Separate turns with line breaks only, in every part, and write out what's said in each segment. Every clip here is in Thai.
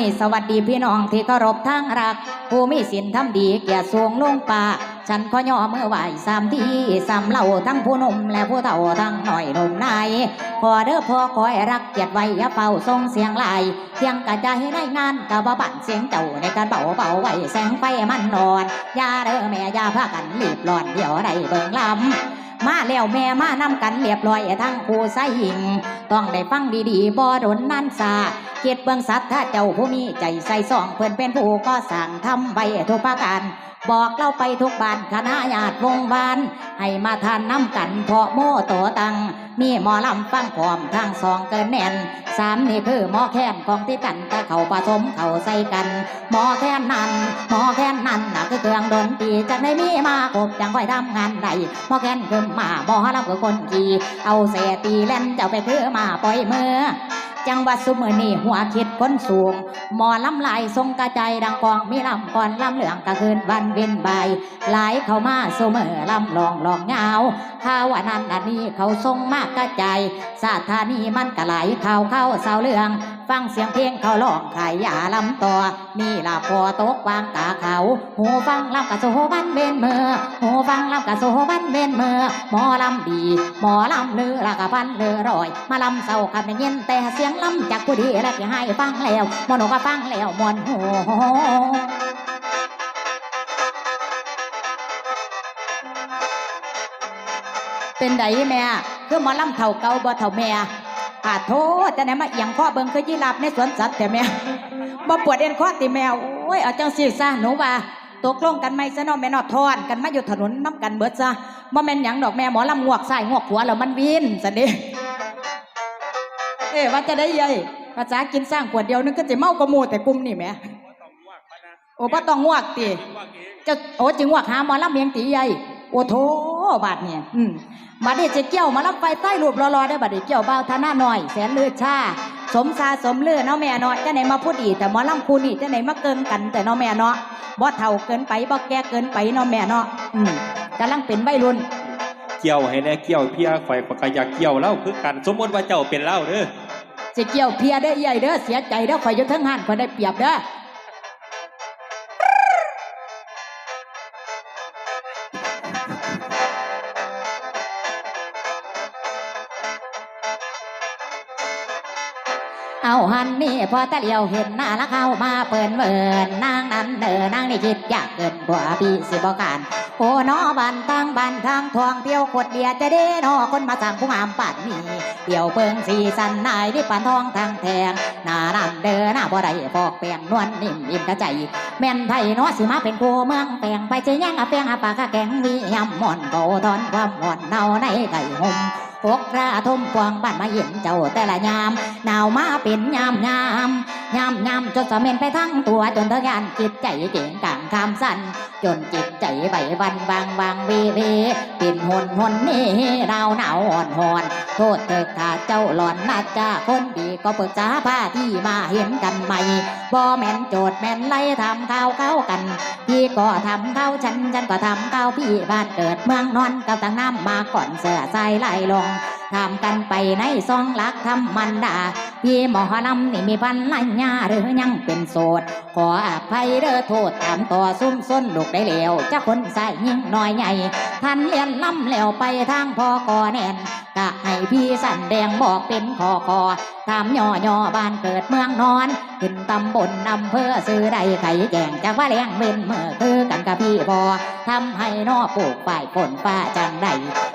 นี้สวัสดีพี่น้องที่เคารพทั้งรัก ผู้มีศีลทำดีเกียรติสูงลงป่า ฉันขอย่อมือไหวสามทีสามเหล่าทั้งผู้หนุ่มและผู้เฒ่าทั้งหน่อยหนุ่มนายขอเด้อพ่อคอยรักเกียรติไว้อย่าเป่าทรงเสียงลายเพียงกระจายให้ได้งานกะบ่บั่นเสียงเจ้าในการเป่าเป่าไว้แสงไฟมันนอนอย่าเด้อแม่ยาพากันรีบร้อนเดี๋ยวได้เบิ่งลำ มาแล้วแม่มานำกันเรียบร้อยทั้งคู่ใส่หิง ต้องได้ฟังดีๆบ่ดนนั่นซาเกียรติเบื้องสัตว์ถ้าเจ้าผู้มีใจใส่ซองเพื่อนเป็นผู้ก็สั่งทำใบทุกประการบอกเล่าไปทุกบ้านคณะญาติวงบ้านให้มาทานน้ำกันเพาะโม่โตตัง มีหมอลำฟังพร้อมทั้งสองเกินแน่นสามนี่คือหมอแค้นของที่กันแต่เขาผสมเขาใส่กัน หมอแค้นนั้นหมอแค้นนั้นน่ะคือเครื่องดนตรีจะได้มีมากบจังค่อยทำงานใดหมอแค้นคือมาหมอลำคือคนขี่เอาเสตีเล่นเจ้าไปคือมาปล่อยมือ จังหวัดสุมือนี่หัวคิดคนสูง หมอลำลายทรงกระจายดังกองมีลำก่อนลำเหลืองกะคืนวันเวนใบหลายเข้ามาสุมือลำลองลองเงาข้าวนนั้นอันนี้เขาทรงมากกระจายสาธานีมันกะไหลเข้าเข้าเสาเรือง ฟังเสียงเพลงเขาร้องขายยาลำต่อนี่ละพอตกวางกาเขา หูฟังลำกะโซบันเบนเมือหูฟังลำกะโซบันเบนเมือหมอลำดี หมอลำเลือละกะพันเลือรอย มาลำเศร้ากันได้ยินแต่เสียงลำจากผู้ดีและที่ให้ฟังแล้วมอนก็ฟังแล้วมวนหูเป็นไดแม่คือหมอลำเท่าเก่าบ่เท่าแม่อาโทษจะไหนมาเอียงข้อเบิ่งคือยีราฟในสวนสัตว์แต่แม่บ่ปวดเอ็นข้อติแมวโอ้ยเอาจังสิซะหนูว่าตกลงกันไหมซะเนาะแม่นอทอนกันมาอยู่ถนนน้ำกันเบิดซะบ่แม่นหยังดอกแม่หมอลำงวกใส่งวกหัวแล้วมันวินสันดิเอว่าจะได้ยัยภาษากินสร้างขวดเดียวนึงก็จะเมากระมูแต่กลุ่มนี่แหม่โอ้ป้าต้องงวกติเจะโอ้จึงวกหาหมอลำเมียงตีใหญ่โอ้โถบาดเนี่ยอืมบัดนี้จะเกี่ยวมาลำไฟใต้รูปรอๆได้บัดนี้เกี่ยวเบาท่าหน้าหน่อย แสนเลือดชาสมซาสมเลือเนาะแม่เนาะจะไหนมาพูดอีแต่หมอลำคูนี่จะไหนมาเกินกันแต่เนาะแม่เนาะบ่เท่าเกินไปบ่แก่เกินไปเนาะแม่เนาะอืมกำลังเป็นวัยรุ่น
เกี่ยวให้แน่เกี่ยวเพียข่อยก็อยากเกี่ยวเล่าคือกัน สมมติว่าเจ้าเป็นเล่าเด้อ
สิเกี่ยวเพียได้ใหญ่เด้อเสียใจเด้อข่อยยู่ทั้งหันข่อยได้เปรียบเด้อเอาหันนี่พอตะเลียวเห็นหน้าละเข้ามาเปิ่นเวินนางนั้นเด้อนางนี่คิดอยากเกินกว่าพี่สิบอกการ โอ้นอบันตั้งบันทางทองเที่ยวขวดเดียจะได้นอคนมาสั่งผู้งามปัดมีเดี่ยวเปิงสีสันนายที่ปันทองทางแทงหน้านั่นเดินหน้าบ่ได้ฟอกแปงนวลนิ่มอิ่มกระใจ แม่นไทยนอสิมาเป็นคู่เมืองแปลงไปเจียังอาแป้งอาปากะแกงมียำหม่อนโกทอนความหม่อนเนาในไก่ห่ม พกราทมพวงบ้านมาเห็นเจ้าแต่ละยาม หนาวมาเป็นยามยามยามยามจนสะเม็นไปทั้งตัวจนเธอยานจิตใจเก่งกลางคำสั่นจนจิตใจใบวันวางวางวเวเป็นหนหนนี่ดาหนาวอ่อนหอน โทษเถิดถ้าเจ้าหลอนนาจ้าคนดีก็ปรึกษาผ้าที่มาเห็นกันใหม่ บ่แม่นโจทย์แม่นไล่ทำข้าวเข้ากัน พี่ก็ทำข้าวฉันฉันก็ทำข้าวพี่บ้านเกิดเมืองนอนกับตั้งน้ำมาก่อนเสือใส่ไล่ลงทำกันไปในซองลักทำมันดาพี่หมอลำนี่มีพันลัญญาหรือยังเป็นโสด ขออภัยเด้อโทษตามต่อซุ่มส้นลูกได้แล้วจะคนใส่ยิ่งน้อยใหญ่ท่านเลียนลำแล้วไปทางพอก่อแน่นกะให้พี่สันแดงบอกเป็นคอคอถามย่อย่อบ้านเกิดเมืองนอน ขึ้นตำบลอำเภอซื้อใดไข่แจงจากว่าแรงเว้นเมื่อคือกันกับพี่พอทำให้นอปลูกฝ่ายฝนฟ้าจังใด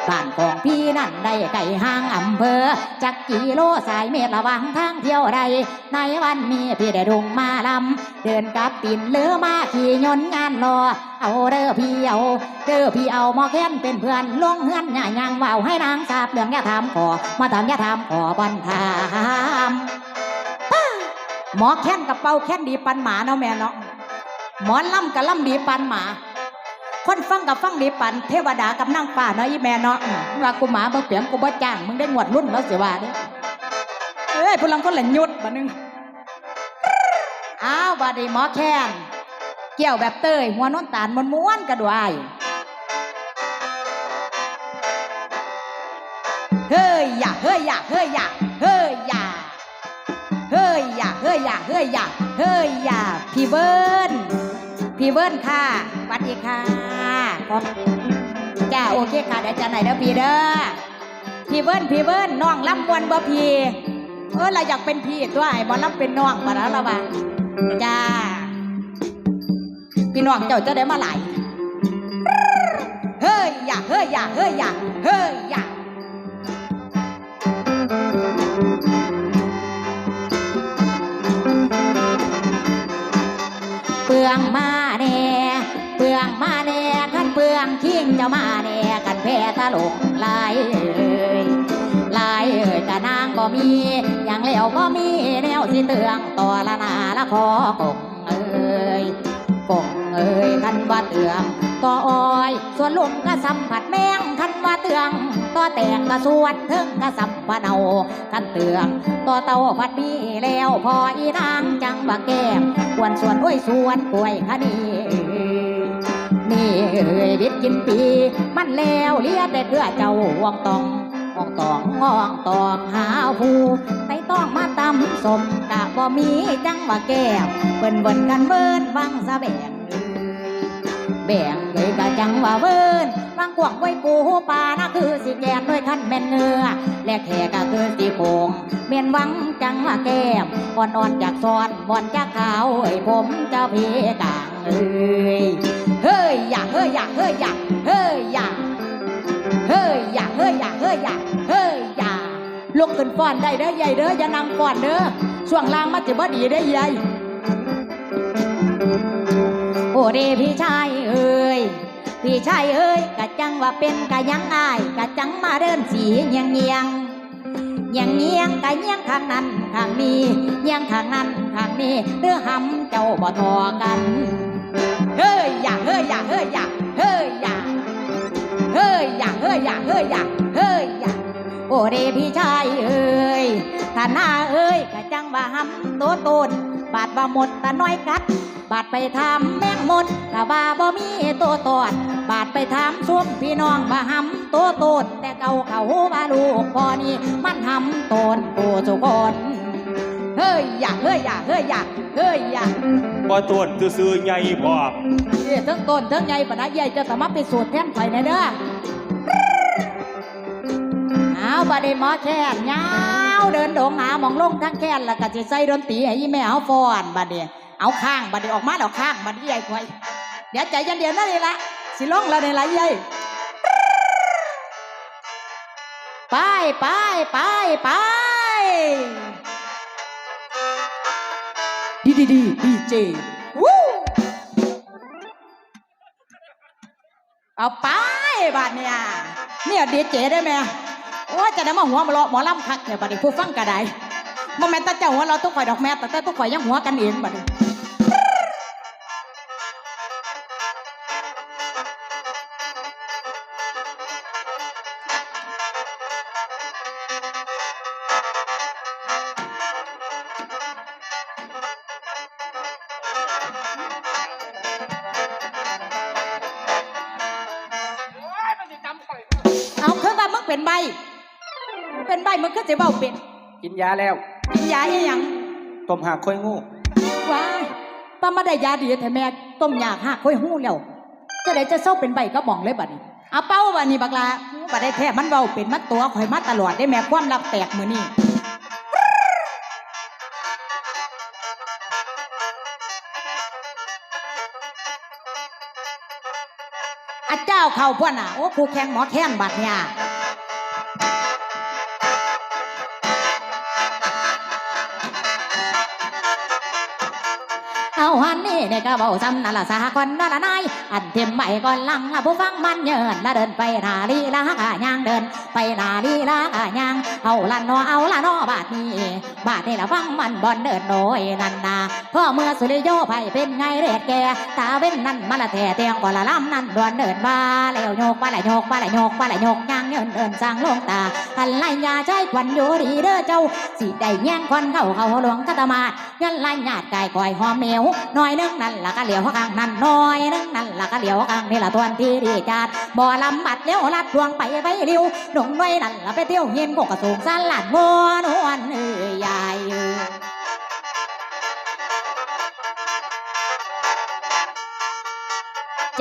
บ้านของพี่นั่นได้ไก่ห้างอำเภอจักกี่โลสายเมตรระวังทางเที่ยวใดในวันมีพี่ได้ดุงมาลำเดินกับตินเลือมาขี่ยนงานรอเอาเด้อพี่เอาเด้อพี่เอามอแค้นเป็นเพื่อนลงเฮือนหย่ายังว่าวให้นางทราบเรื่องอย่าถามขอมาถามอย่าถามขอบันทาม หมอแค้นกับเป่าแค้นดีปันหมาเนาะแม่เนาะหมอล่ำกับล่ำดีปันหมา คนฟังกับฟังดีปันเทวดากับนางฟ้าเนาะอีแม่เนาะว่ากูหมาบ่เปลี่ยนกูบ่จ้างมึงได้งวดรุ่นแล้วสิว่าเด้เอ้ยพลังคนละยุดบัดนึงอ้าวบาดีหมอแค้นเกี่ยวแบบเตยหัวน้นตาลมันม้วนกระดวยเฮ้ยอย่าเฮ้ยอย่าเฮ้ยอยาเฮ้ยเฮ้ยอยาเฮ้ยฮ้ยอย่าเฮ้ยอย่าเฮ้ยอย่าพี่เบิ้ลพี่เบิ้ลค่ะสวัสดีค่ะขอบจ้าโอเคค่ะเดี๋ยวจะไหนเด้อพี่เด้อพี่เบิ้ลพี่เบิ้ลน้องลำมวนบ่พี่เออเราอยากเป็นพี่ตัวไอ้บ่ลำเป็นน้องมาแล้วละบ่าจ้าพี่น้องเจ้าจะได้มาไหลเฮ้ยอย่าเฮ้ยอย่าเฮ้ยอย่าเฮ้ยอย่า ลืองมาแน่เปลืองมาแน่ขันเปลืองทิ้งเจะมาแน่กันแพ้ตลกลายเอ่ยลายเอ่ยกะนางก็มี อย่างแล้วก็มีแนวสิเตืองต่อละนาละคอกงเอ่ยกงเอ่ยคันว่าเตืองต่ออ้อย ส่วนลุมก็สัมผัสแมงคันว่าเตือง ต่อแตกก็ส่วนถึงก็สัมปะเนาคันเตืองต่อเต่าพัดมีแล้วพออีนางจังบะแก้มกวนส่วนด้วยส่วนกล้วยคดีนี่เอ้ยบิดกินปี มันแล้วเลียดได้เพื่อเจ้าห่วงตองห่วงตองงองตองหาผู้ในต้องมาตำสมกะบ่มีจังว่าแก้วเบิ่นเบิ่นกันเบิ่นวังสะแบงเอ้ยแบ่งเลยกะจังว่าเบิ่น วังกวางไว้ปูปลานะคือสิแกนด้วยคันแม่นเงือและแขกก็คือสิโคงเมียนวังจังว่าแก้มอ่อนๆจากซอนบอนจากขาวเอ้ยผมจ้าพีกลางเอ้ยเฮ้ยอย่าเฮ้ยอย่าเฮ้ยอย่าเฮ้ยอย่าเฮ้ยอย่าเฮ้ยอย่าเฮ้ยอย่าเฮ้ยอย่าลุกขึ้นฟ้อนได้เด้อใหญ่เด้ออย่านั่งฟ้อนเด้อช่วงล่างมันจะบ่ดีได้ใหญ่โอ้เดพี่ชายเอ้ย พี่ชายเอ้ยกะจังว่าเป็นกะยังอายกะจังมาเดินสีเงียงเงียงอย่างเงียงกะเงียงข้างนั้นข้างนี้เงียงข้างนั้นข้างนี้เรือหำเจ้าบ่ทอกันเฮ้ยอย่าเฮ้ยอย่าเฮ้ยอย่าเฮ้ยอย่าเฮ้ยอย่าเฮ้ยอย่าเฮ้ยอย่าเฮ้ยอย่าโอ้เดพี่ชายเอ้ยถ้าหน้าเอ้ยกะจังว่าหำโตโตนบาดว่าหมดตาน้อยกัด บาดไปทำแมงมดกะว่าบ่มีตัวตอด บาดไปถามซุ่มพี่น้องว่าหำโตโตนแต่เก่าเขาว่าลูกพอนี่มันหำโตนกูสุกคนเฮ้ยอย่าเฮ้ยอย่าเฮ้ยอย่าเฮ้ยอย่า
บ่ตวนซื่อๆใหญ่พร้อม
เอ้ยทั้งต้นทั้งใหญ่ปะนะใหญ่จะสามารถไปสูตรแทนไฟในเด้อเอาบาดนี้หมอแค้นยาวเดินโดงหาหมองลงทั้งแค้นแล้วก็จะใส่ดนตรีให้ยี่แม่เอาฟอนบาดนี้เอาข้างบาดนี้ออกมาแล้วข้างบาดนี้ใหญ่กว่าเดี๋ยวใจเย็นๆนั่นนี่ละ สิลองแล้วในไรใหญ่ไปไปไปไปดีดีดีดีเจวู้เอาไปบาดเนี่ยเนี่ยดีเจได้ไหมโอ้จะได้มาหัวมาเลาะหมอลำคักเนี่ยบัดนี้ผู้ฟังก็ได้บ่แม่ตาเจ้าหัวเราะทุกข่อยดอกแม่แต่แต่ทุกข่อยยังหัวกันเองบัดนี้ ก็จะเบ้าเป็น
กินยาแล้ว
กินยาอีหยัง
ต้มหากค่อยงู
ว้ายป้ามาได้ยาดีแต่แม่ต้มยาหักค่อยหู้แล้วจะได้จะเศร้าเป็นใบก็บ่องเลยบัดนี้เอาเป้าบัดนี้บักลาบัดได้แท้มันเบาเป็นมัดตัวข่อยมาตลอดได้แม่ความลับแตกมือนี่อาเจ้าเข่าพ่อน่ะโอ้ครูแข่งหมอแข่งบัดเนี่ย ในกระเนี่ยก็เบาซ้ำนั่นละสหคนนั่นละนายอันเทียมใหม่ก่อนลังละผู้ฟังมันเยินละเดินไปนาลีละกะยางเดิน ไปนาลีละกะยางเอาละนอเอาละนอบาทนี้ บาทนี่ละฟังมันบอนเดินโดยนันนาพ่อเมื่อสุริโยไผเป็นไงเรดแกตาเว้นนั่นมาละแต่เตียงก่อนละลำนั่นดวนเดินมาแล้วโยกมาละโยกมาละโยกมาละโยกยางเดินเดินสร้างลงตาทันไล่ยาใจควันอยู่ดีเด้อเจ้าสิได้แย่งควันเข้าเข้าหลวงคัตมาศยันไล่ญาติกายคอยหอมเหนียวน้อยนึงนั่นละก็เหลียวข้างนั่นน้อยนึงนั่นละก็เหลียวข้างนี่ละทวนที่ดีจัดบ่ลำบัดเลี้ยวลัดดวงไปไวเร็วหนุ่งไว้นั่นละไปเที่ยวเย็นก็กระสูงสั้นหลานมวนหวนเอ้ยยายเอ้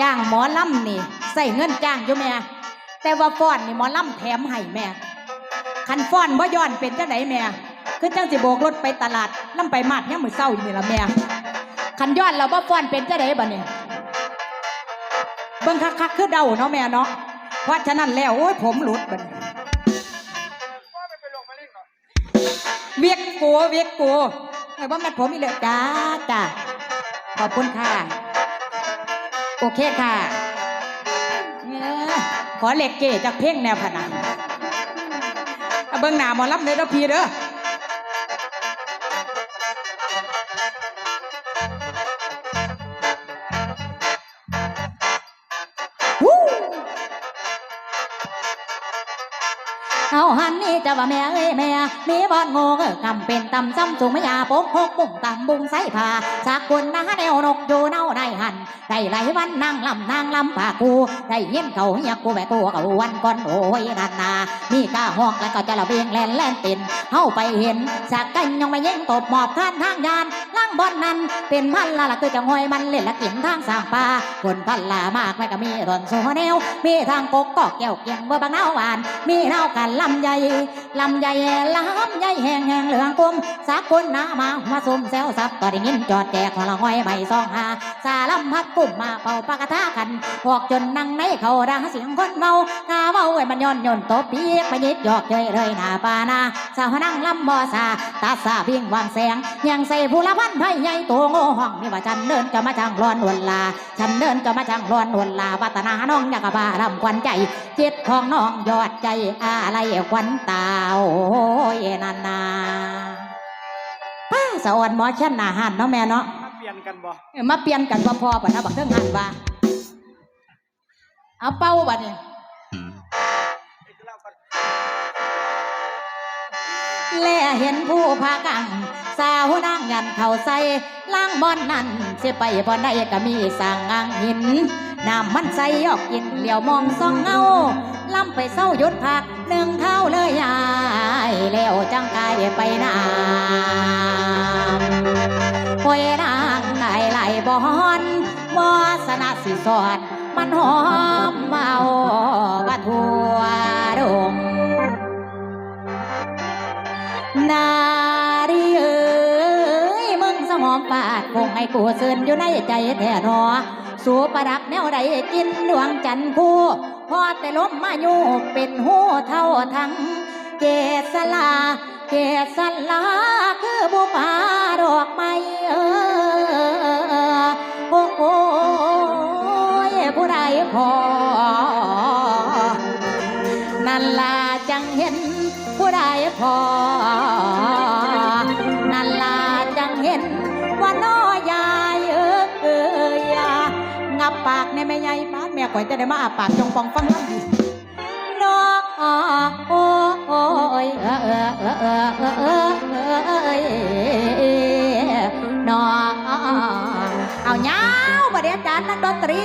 จ้างหมอลำนี่ใส่เงินจ้างอยู่แม่แต่ว่าฟ้อนนี่หมอลำแถมให้แม่คันฟ้อนว่าย้อนเป็นจังไหนแม่คือจ้างสิโบกรถไปตลาดลำไปมาดเนี่ยมือเศร้าอยู่นี่ละแม่คันย้อนเราบ่ฟ้อนเป็นจังไหนบ่เนี่ยเบิ่งคักคัๆคือเดาเนาะแม่เนาะ เพราะฉะนั้นแล้วโอ้ยผมหลุดบัดนี้เวียกกูเวียกกูไอ้บ่แม่นผมอีเลยจ้าจ้าขอบคุณค่ะ โอเคค่ะเอ้อขอเหล็กเก๋จากเพ่งแนวพะนะเอาเบิ่งหน้าหมอลำเลยเด้อพี่เด้อ เอาหันนี่จะว่าแม่เอ้ยแม่มีบอนโง่เอ้อกำเป็นตำซ้ำสูงไม่ยาปกหกบุ่งตำบุงใส่ผ้าสักคนนะแนวนกอยู่เน่าได้หันได้ไหลวันนางลำนางลำปากูได้เย็นเขาเฮียกูแบกตัวเขาวันก่อนโอ้ยนันนามีกาห้องแล้วก็จะระเบียงแลนแลนตินเฮาไปเห็นสักกันยังไม่เย่งตบหมอบข้านทางยาน บอนนั้นเป็นพันละละคือจะงอยมันเล่นละกินทางสร้างป่าคนพันละมากไม่ก็มีรอนโซแนวมีทางกกก็แก้วเกียงเบอร์บางนาวหวาน มีเท่ากันลำใหญ่ลำใหญ่ลำใหญ่แห้งแห้งเหลืองกลมสักคนหนามามาซุ่มแซวซับก็ได้ยินจอดแจกคนละห้อยใบซองหาสาลำพัดปุ่มมาเป่าปากกาทากันพวกจนนั่งในเขาดังเสียงคนเมากาเมาไอ้มันย่อนย่นตบปีกไปยิดหยอกเยยเลยหน้าปานาสาวนั่งลำบ่อสาตาสาพิงวางแสงยังใส่ผู้ละพันไผ่ใหญ่ตัวโง่ห้องนี่ว่าฉันเดินก็มาจังร้อนนวลลา ฉันเดินก็มาจังร้อนนวลลาวัตนาน้องอยากบารำควันใจจิตของน้องยอดใจอะไรควันตาโอ้ยนานาป้าสะออนหมอชั้นอาหารเนาะแม่เนาะ
มาเปลี่ยนกันบ่
เอ้ยมาเปลี่ยนกันว่าพอป่ะนะบักเครื่องหันว่าเอาเป้าบัดนี้แลเห็นผู้พากัง สาวนางยันเข้าใส่ล่างบอนนั่นสิไปบ่ได้ก็มีสร้างงางหินน้ำมันใส่ยอกกินเหลียวมองส่องเงาล้ำไปเศร้ายุดพักหนึ่งเท้าเลยยายแล้วจังกายไปนาหอยนางไหลไหลบอนวาสนาสิสอนมันหอมเมาว่าทัวดงนาาดคงให้กูเสินอยู่ในใจแท้หนอสูประดักแนวใดกินดวงจันทร์คู่พอแต่ล้มมาอยู่เป็นหูเท่าทั้งเกศลา เกศลาคือบุปผาดอกไม้เออโอ้โหผู้ใดพอ นั่นล่ะจังเห็นผู้ใดพอ แม่ใหญ่ปานแม่ก่อยจะได้มาอาปากจงปองฟังลำดีน้อโอ้โอ้ยเออเออเออเออเออเออเออน้อเอาเงาบดเดียจานนักดนตรี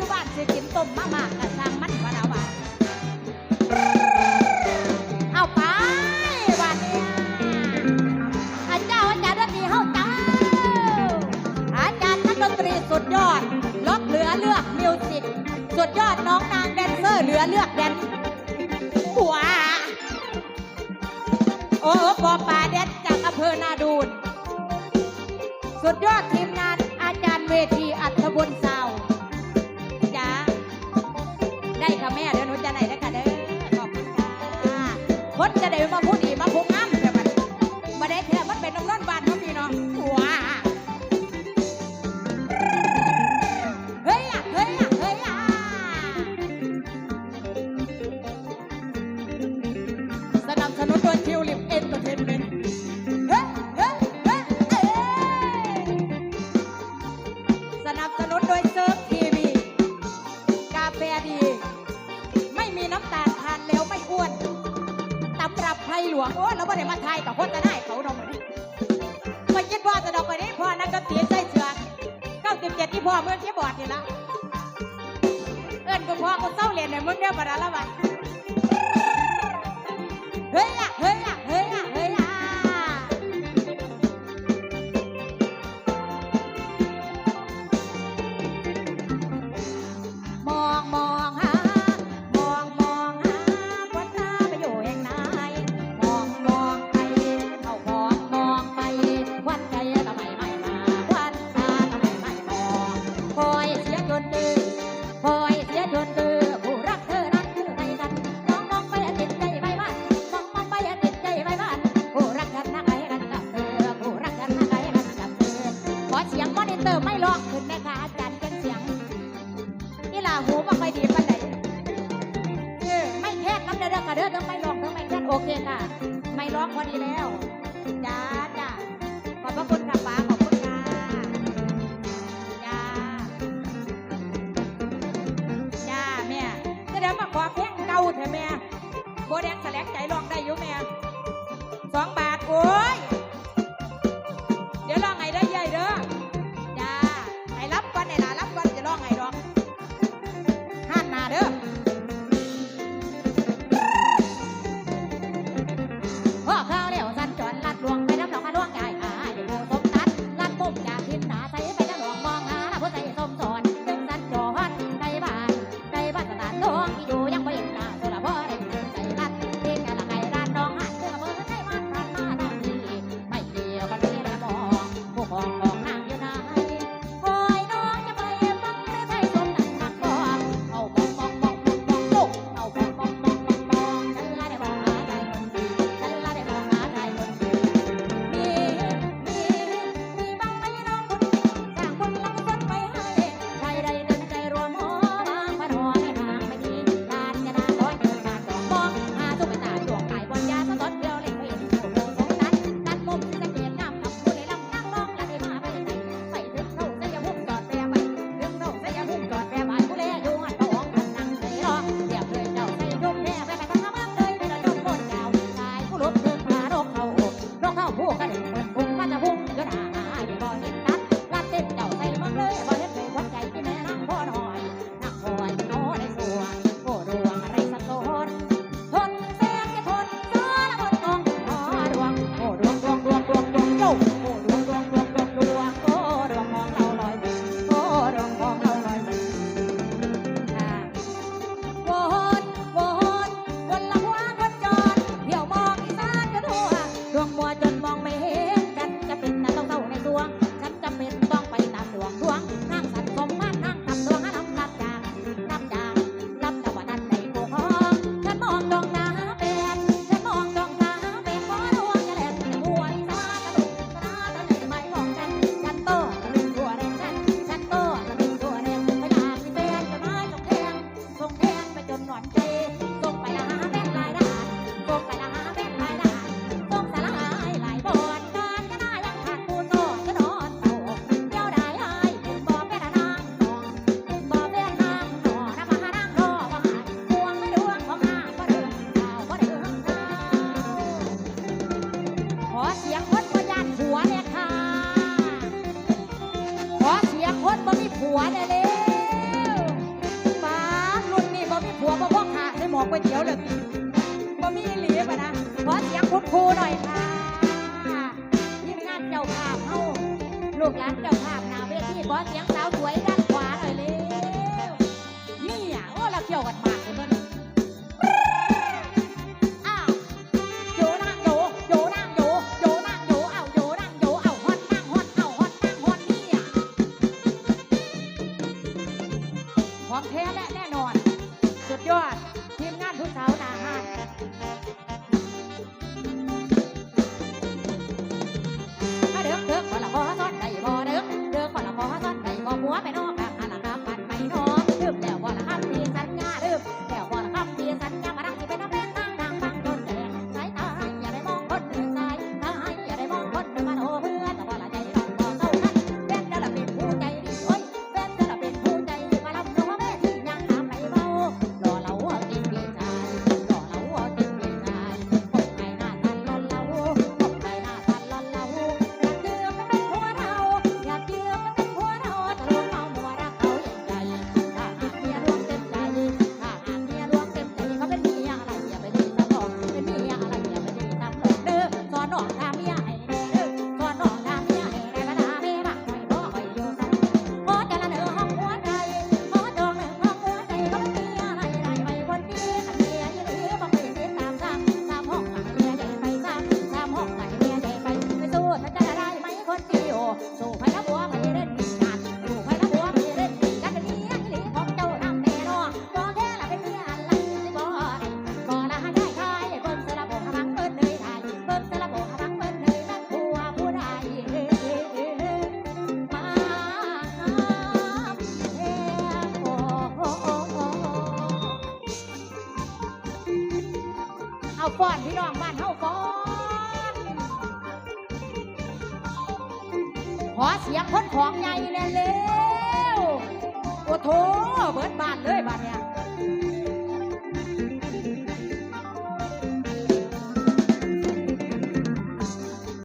อยู่บ้านสิกินต้มมามากกะสร้า มันเป็นน้ำร้อนบานเขาพี่เนาะว้า ลาหูมาไปดีปันไหนไม่แทกน้ำเด้อเด้อกระเด้อเด้อไม่ร้องเด้อไม่แทกโอเคค่ะ ไม่ร้องพอดีแล้วจ้าจ้าขอบพระคุณค่ะป้าขอบคุณค่ะจ้าจ้าแม่จะเดี๋ยวมาขอเพลงเก่าเถอะแม่โบแดงแสลงใจรอ